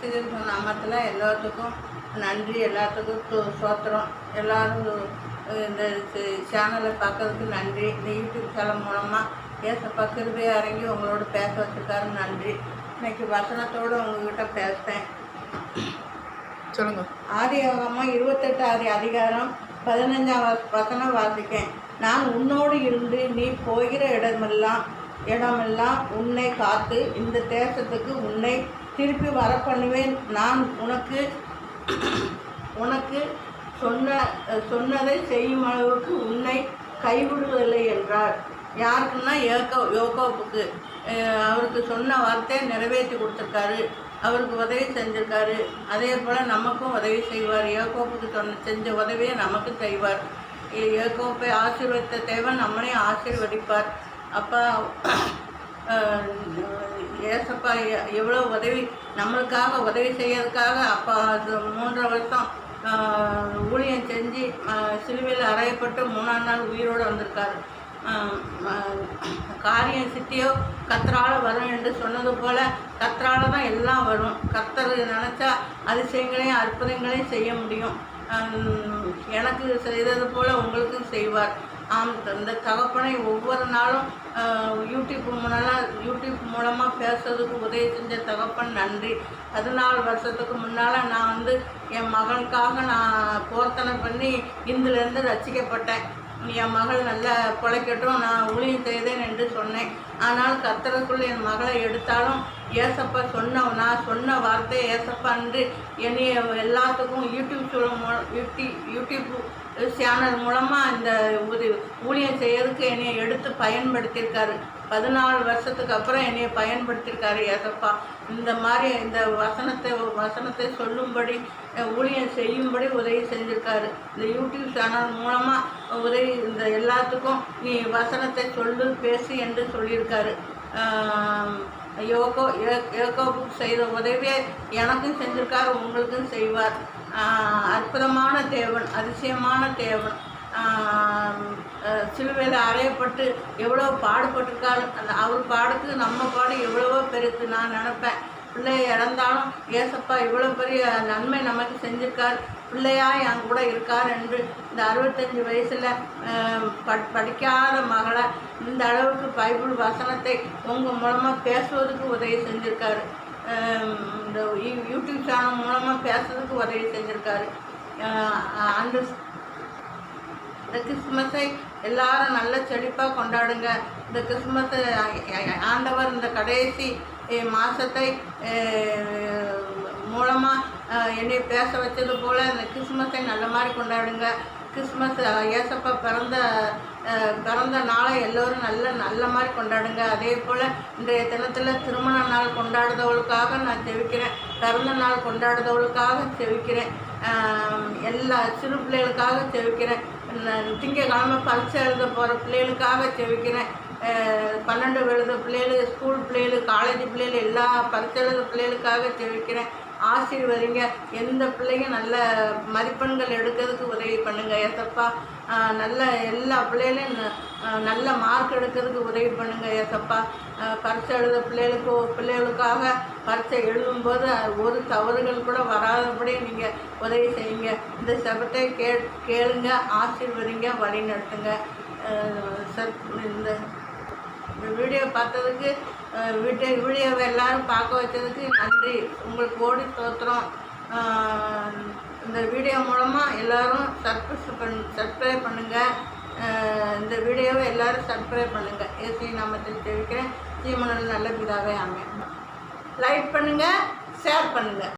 இயேசுகிற நாமத்தில் எல்லாத்துக்கும் நன்றி எல்லாத்துக்கும் சோத்திரம். எல்லாரும் இந்த சேனலை பார்க்கறதுக்கு நன்றி. இந்த யூடியூப் சேனல் மூலமாக ஏசப்பா கிருபையாக இறங்கி உங்களோட பேச வச்சுருக்காரு. நன்றி. இன்னைக்கு வசனத்தோடு உங்ககிட்ட பேசுகிறேன் சொல்லுங்க. ஆதியாகமம் இருபத்தெட்டு ஆதி அதிகாரம் பதினஞ்சாம் வசனம் வாசிக்கேன். நான் உன்னோடு இருந்து நீ போகிற இடமெல்லாம் இடமெல்லாம் உன்னை காத்து இந்த தேசத்துக்கு உன்னை திருப்பி வர பண்ணுவேன் நான் உனக்கு உனக்கு சொன்ன சொன்னதை செய்யும் அளவுக்கு உன்னை கைவிடுவதில்லை என்றார். யாருக்குன்னா ஏகோ யோகோப்புக்கு அவருக்கு சொன்ன வார்த்தையை நிறைவேற்றி கொடுத்துருக்காரு. அவருக்கு உதவி செஞ்சுருக்காரு. அதே போல் நமக்கும் உதவி செய்வார். ஏகோப்புக்கு சொன்ன செஞ்ச உதவியை நமக்கு செய்வார். ஏ- ஏகோப்பை ஆசீர்வதித்த தேவன் நம்மளையும் ஆசீர்வதிப்பார். அப்பா ஏசப்பா எவ்வளோ உதவி நம்மளுக்காக உதவி செய்யறதுக்காக அப்பா அது மூன்றரை வருஷம் ஊழியம் செஞ்சு சிலுவையில் அறையப்பட்டு மூணாம் நாள் உயிரோடு வந்திருக்காரு. காரியம் சித்தியோ கத்தரால வரும் என்று சொன்னது போல கத்தரால தான் எல்லாம் வரும். கத்தர் நினச்சா அதிசயங்களையும் அற்புதங்களையும் செய்ய முடியும். எனக்கு செய்தது போல் உங்களுக்கும் செய்வார். ஆம் இந்த தகப்பனை ஒவ்வொரு நாளும் யூடியூப் மூலமாக யூடியூப் மூலமாக பேசுறதுக்கு உதவி செஞ்ச தகப்பன் நன்றி. பதினாலு வருஷத்துக்கு முன்னால் நான் வந்து என் மகனுக்காக நான் போர்த்தனை பண்ணி இந்துலேருந்து ரசிக்கப்பட்டேன். என் மகள் நல்லா பிழைக்கட்டும் நான் ஊழியம் செய்தேன் என்று சொன்னேன். ஆனால் கத்தருக்குள் என் மகளை எடுத்தாலும் ஏசப்பா சொன்ன நான் சொன்ன வார்த்தை ஏசப்பா என்று என்னைய எல்லாத்துக்கும் யூடியூப் சொல்லும் மூலம் யூடியூப் யூடியூப் சேனல் மூலமாக இந்த உதவி ஊழியம் செய்யறதுக்கு என்னை எடுத்து பயன்படுத்தியிருக்காரு. பதினாலு வருஷத்துக்கு அப்புறம் என்னையை பயன்படுத்தியிருக்காரு ஏசப்பா. இந்த மாதிரி இந்த வசனத்தை வசனத்தை சொல்லும்படி ஊழியம் செய்யும்படி உதவி செஞ்சுருக்காரு. இந்த யூடியூப் சேனல் மூலமாக உதவி இந்த எல்லாத்துக்கும் நீ வசனத்தை சொல்லு பேசு என்று சொல்லியிருக்காரு. யோகோ ஏ- யோகோவுக்கு செய்த உதவியை எனக்கும் செஞ்சிருக்காரு உங்களுக்கும் செய்வார். அற்புதமான தேவன் அதிசயமான தேவன். சிலுவையில் அறையப்பட்டு எவ்வளோ பாடுபட்டிருக்காரு. அந்த அவர் பாடுக்கு நம்ம பாடு எவ்வளவோ பெருசு நான் நினப்பேன். பிள்ளையை இழந்தாலும் ஏசப்பா இவ்வளோ பெரிய நன்மை நமக்கு செஞ்சுருக்கார். பிள்ளையா என் கூட இருக்கார் என்று இந்த அறுபத்தஞ்சு வயசில் ப படிக்காத மகளை இந்த அளவுக்கு பைபிள் வசனத்தை உங்கள் மூலமாக பேசுவதுக்கு உதவி செஞ்சுருக்காரு. இந்த யூடியூப் சேனல் மூலமாக பேசுறதுக்கு உதவி செஞ்சுருக்காரு. அந்த இந்த கிறிஸ்மஸை எல்லாரும் நல்ல செழிப்பாக கொண்டாடுங்க. இந்த கிறிஸ்மஸை ஆண்டவர் இந்த கடைசி மாதத்தை மூலமாக என்னை பேச வச்சது போல் இந்த கிறிஸ்மஸை நல்ல மாதிரி கொண்டாடுங்க. கிறிஸ்மஸ் ஏசப்பா பிறந்த பிறந்த நாளை எல்லோரும் நல்ல நல்ல மாதிரி கொண்டாடுங்க. அதே போல் இன்றைய தினத்தில் திருமண நாள் கொண்டாடுறவளுக்காக நான் செவிக்கிறேன். பிறந்த நாள் கொண்டாடுறவளுக்காக செவிக்கிறேன். எல்லா சிறு பிள்ளைகளுக்காக செவிக்கிறேன். திங்கக்கிழமை திங்கட்கிழமை எழுத போகிற பிள்ளைகளுக்காக செவிக்கிறேன். பன்னெண்டு விழுத பிள்ளைகள் ஸ்கூல் பிள்ளைகள் காலேஜ் பிள்ளைகள் எல்லா பரிசெழுத பிள்ளைகளுக்காக தெரிவிக்கிறேன். ஆசீர்வதிங்க. எந்த பிள்ளைங்க நல்ல மதிப்பெண்கள் எடுக்கிறதுக்கு உதவி பண்ணுங்கள் ஏசப்பா. நல்ல எல்லா பிள்ளைகளையும் நல்ல மார்க் எடுக்கிறதுக்கு உதவி பண்ணுங்கள் ஏசப்பா. பரிசை எழுத பிள்ளைகளுக்கு பிள்ளைகளுக்காக பரிசை எழுதும்போது ஒரு தவறுகள் கூட வராதபடி நீங்கள் உதவி செய்யுங்க. இந்த சபத்தை கே கேளுங்க ஆசீர்வதிங்க வழி நடத்துங்க சர் இந்த வீடியோ பார்த்ததுக்கு அஹ், வீட்டை வீடியோவை எல்லாரும் பார்க்க வச்சதுக்கு நன்றி. உங்களுக்கு ஓடி தோத்துறோம். இந்த வீடியோ மூலமாக எல்லோரும் சர்ப்ரைஸ் பண் சப்ஸ்கிரைப் பண்ணுங்கள் இந்த வீடியோவை எல்லாரும் சப்ஸ்கிரைப் பண்ணுங்கள் ஏசி நாமத்தில் தெரிவிக்கிறேன். சீமனில் நல்ல பிதாவே அமையும் லைக் பண்ணுங்கள் ஷேர் பண்ணுங்கள்